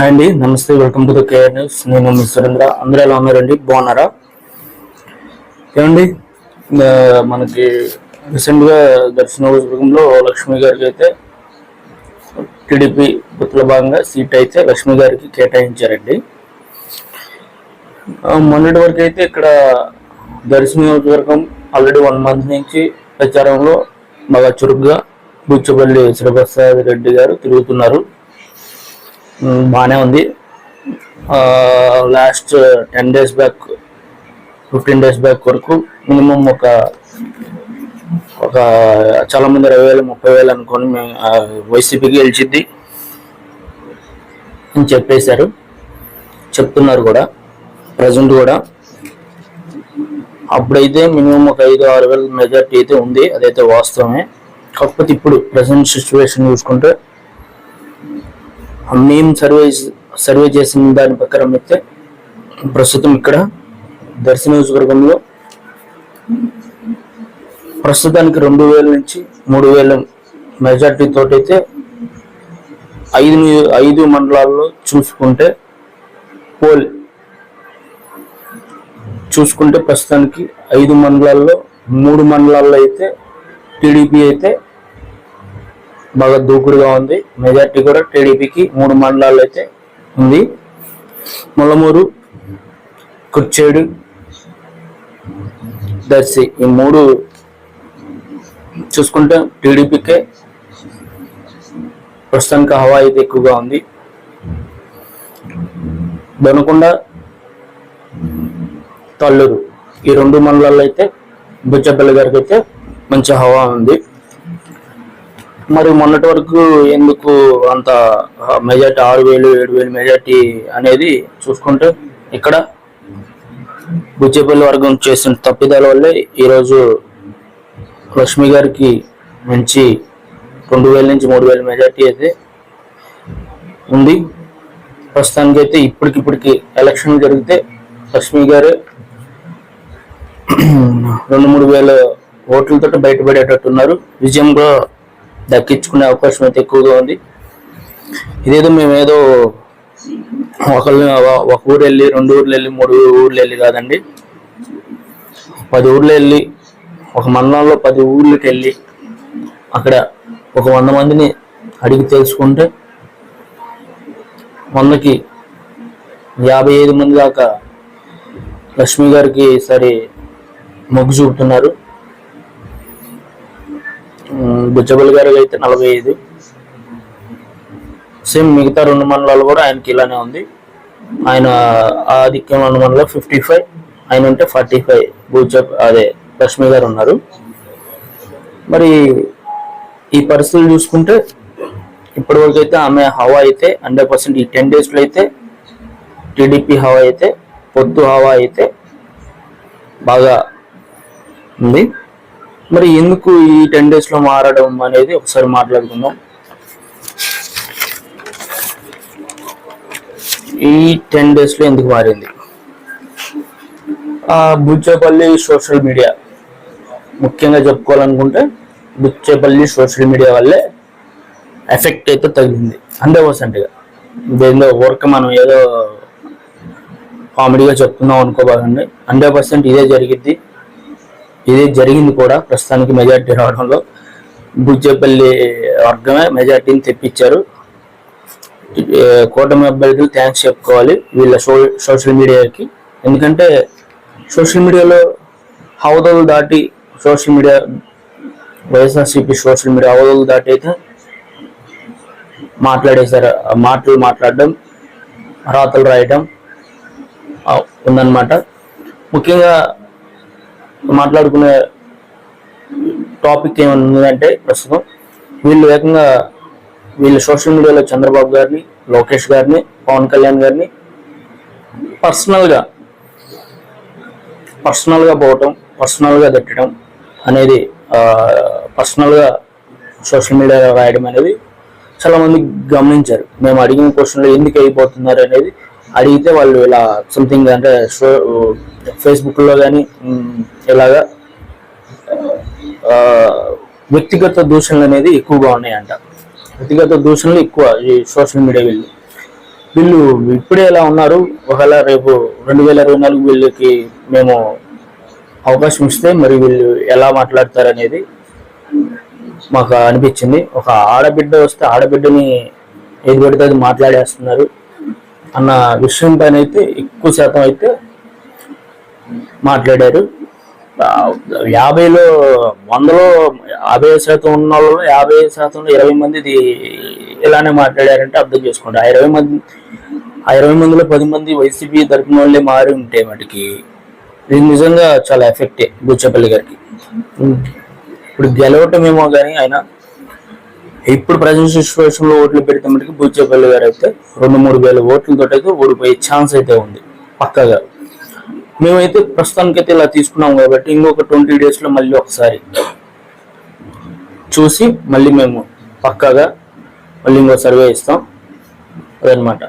Hi అండి నమస్తే welcome to the KR news నేను మీ సురేంద్ర. అందరూ ఎలా ఉన్నారండి? బాగున్నారా? ఏమండి? మనకి రీసెంట్గా దర్శనవర్గంలో లక్ష్మి గారికి అయితే టీడీపీ బుత్తుల భాగంగా సీట్ అయితే లక్ష్మి గారికి కేటాయించారండి. మొన్నటి వరకు అయితే ఇక్కడ దర్శన నియోజకవర్గం ఆల్రెడీ వన్ మంత్ నుంచి ప్రచారంలో బాగా చురుగ్గా బుచ్చపల్లి శ్రీప్రసాద్ రెడ్డి గారు తిరుగుతున్నారు. బాగానే ఉంది. Last ten days back fifteen days back వరకు మినిమం ఒక ఒక చాలా మంది ఇరవై వేలు ముప్పై వేలు అనుకొని మేము వైసీపీకి గెలిచిద్ది అని చెప్పేశారు. చెప్తున్నారు కూడా ప్రజెంట్ కూడా. అప్పుడైతే మినిమం ఒక ఐదు ఆరు వేల మెజార్టీ అయితే ఉంది. అదైతే వాస్తవమే. కాకపోతే ఇప్పుడు ప్రజెంట్ సిచ్యువేషన్ చూసుకుంటే మేము సర్వే సర్వే చేసిన దాని ప్రకారం అయితే ప్రస్తుతం ఇక్కడ దర్శన నియోజకవర్గంలో ప్రస్తుతానికి రెండు వేల నుంచి మూడు వేల మెజార్టీ తోటైతే ఐదు ఐదు మండలాల్లో చూసుకుంటే పోల్ చూసుకుంటే ప్రస్తుతానికి ఐదు మండలాల్లో మూడు మండలాల్లో అయితే టీడీపీ అయితే బాగా దూకుడుగా ఉంది. మెజార్టీ కూడా టీడీపీకి మూడు మండలాల్లో అయితే ఉంది. ముల్లమూరు కుర్చేడు దర్శి ఈ మూడు చూసుకుంటే టీడీపీకే ప్రస్తుతానికి హవా అయితే ఎక్కువగా ఉంది. దొనకొండ తల్లూరు ఈ రెండు మండలాల్లో అయితే బుచ్చపల్లి గారికి అయితే మంచి హవా ఉంది. మరి మొన్నటి వరకు ఎందుకు అంత మెజార్టీ ఆరు వేలు ఏడు వేలు మెజార్టీ అనేది చూసుకుంటే ఇక్కడ బుచ్చేపల్లి వర్గం చేసిన తప్పిదాల వల్లే ఈరోజు లక్ష్మి గారికి మంచి రెండు వేల నుంచి మూడు వేల మెజార్టీ అయితే ఉంది. ప్రస్తుతానికి అయితే ఇప్పటికిప్పటికి ఎలక్షన్ జరిగితే లక్ష్మి గారు రెండు మూడు వేల ఓట్లతో బయటపడేటట్టున్నారు. విజయం కూడా దక్కించుకునే అవకాశం అయితే ఎక్కువగా ఉంది. ఇదేదో మేము ఏదో ఒకళ్ళు ఒక ఊరు వెళ్ళి రెండు ఊర్లు వెళ్ళి మూడు ఊర్లు వెళ్ళి కాదండి. పది ఊర్లు వెళ్ళి ఒక మండలంలో పది ఊర్లకి వెళ్ళి అక్కడ ఒక వంద మందిని అడిగి తెలుసుకుంటే వందకి యాభై ఐదు మంది దాకా లక్ష్మి గారికి సరే మొగ్గు చూపుతున్నారు. బుచ్చబల్లి గారికి అయితే నలభై ఐదు. సేమ్ మిగతా రెండు మండలాలు కూడా ఆయనకి ఇలానే ఉంది. ఆయన ఆధిక్యం రెండు మండలం ఫిఫ్టీ ఫైవ్ ఆయన ఉంటే ఫార్టీ ఫైవ్ బుచ్చ అదే లక్ష్మి గారు ఉన్నారు. మరి ఈ పరిస్థితులు చూసుకుంటే ఇప్పటివరకు అయితే ఆమె హవా అయితే హండ్రెడ్ పర్సెంట్ ఈ టెన్ డేస్లో అయితే టీడీపీ హవా అయితే పొద్దు హవా అయితే బాగా ఉంది. మరి ఎందుకు ఈ టెన్ డేస్లో మారడం అనేది ఒకసారి మాట్లాడుకుందాం. ఈ టెన్ డేస్లో ఎందుకు మారింది? బుచ్చేపల్లి సోషల్ మీడియా ముఖ్యంగా చెప్పుకోవాలనుకుంటే బుచ్చేపల్లి సోషల్ మీడియా వల్లే ఎఫెక్ట్ అయితే తగిలింది. హండ్రెడ్ పర్సెంట్గా దేనిలో వర్క్ మనం ఏదో కామెడీగా చెప్తున్నాం అనుకోబాగండి హండ్రెడ్ పర్సెంట్ ఇదే జరిగింది ఇది జరిగింది కూడా. ప్రస్తుతానికి మెజార్టీ రావడంలో బుజ్జపల్లి వర్గమే మెజార్టీని తెప్పించారు. కూటమి అభ్యర్థులు థ్యాంక్స్ చెప్పుకోవాలి వీళ్ళ సో సోషల్ మీడియాకి ఎందుకంటే సోషల్ మీడియాలో హౌదలు దాటి social media YSRCP social media హౌదలు దాటి అయితే మాట్లాడేశారు. మాటలు మాట్లాడడం రాతలు రాయటం ఉందన్నమాట. ముఖ్యంగా మాట్లాడుకునే టాపిక్ ఏమైనా ఉందంటే ప్రస్తుతం వీళ్ళు ఏకంగా వీళ్ళు సోషల్ మీడియాలో చంద్రబాబు గారిని లోకేష్ గారిని పవన్ కళ్యాణ్ గారిని పర్సనల్గా పర్సనల్గా పోవటం పర్సనల్గా తిట్టడం అనేది పర్సనల్గా సోషల్ మీడియాలో రాయడం అనేది చాలామంది గమనించారు. మేము అడిగిన క్వశ్చన్లో ఎందుకు అయిపోతున్నారు అనేది అడిగితే వాళ్ళు ఇలా సంథింగ్ అంటే ఫేస్బుక్లో కానీ ఇలాగా వ్యక్తిగత దూషణలు అనేది ఎక్కువగా ఉన్నాయంట. వ్యక్తిగత దూషణలు ఎక్కువ ఈ సోషల్ మీడియా వీళ్ళు. వీళ్ళు ఇప్పుడే ఎలా ఉన్నారు? ఒకవేళ రేపు రెండు వేల ఇరవై నాలుగు వీళ్ళకి మేము అవకాశం ఇస్తే మరి వీళ్ళు ఎలా మాట్లాడతారు అనేది మాకు అనిపించింది. ఒక ఆడబిడ్డ వస్తే ఆడబిడ్డని ఏది పడితే అది మాట్లాడేస్తున్నారు. అన్న విషయం పైన అయితే ఎక్కువ శాతం అయితే మాట్లాడారు. యాభైలో వందలో యాభై శాతం ఉన్న వాళ్ళు యాభై శాతంలో ఇరవై మంది ఇలానే మాట్లాడారంటే అర్థం చేసుకోండి. ఆ ఇరవై మంది ఆ ఇరవై మందిలో పది మంది వైసీపీ తరపున వాళ్ళే మారి ఉంటే మటుకి ఇది నిజంగా చాలా ఎఫెక్టే బుచ్చపల్లి గారికి. ఇప్పుడు గెలవటమేమో కానీ ఆయన ఇప్పుడు ప్రజెంట్ సిచ్యువేషన్లో ఓట్లు పెడితే మటుకు బుచ్చపల్లి గారు అయితే రెండు మూడు వేల ఓట్లతో అయితే ఓడిపోయే ఛాన్స్ అయితే ఉంది పక్కగా. మేమైతే ప్రస్తుతానికైతే ఇలా తీసుకున్నాం కాబట్టి ఇంకొక ట్వంటీ డేస్లో మళ్ళీ ఒకసారి చూసి మళ్ళీ మేము పక్కాగా మళ్ళీ ఇంకో సర్వే ఇస్తాం. అదనమాట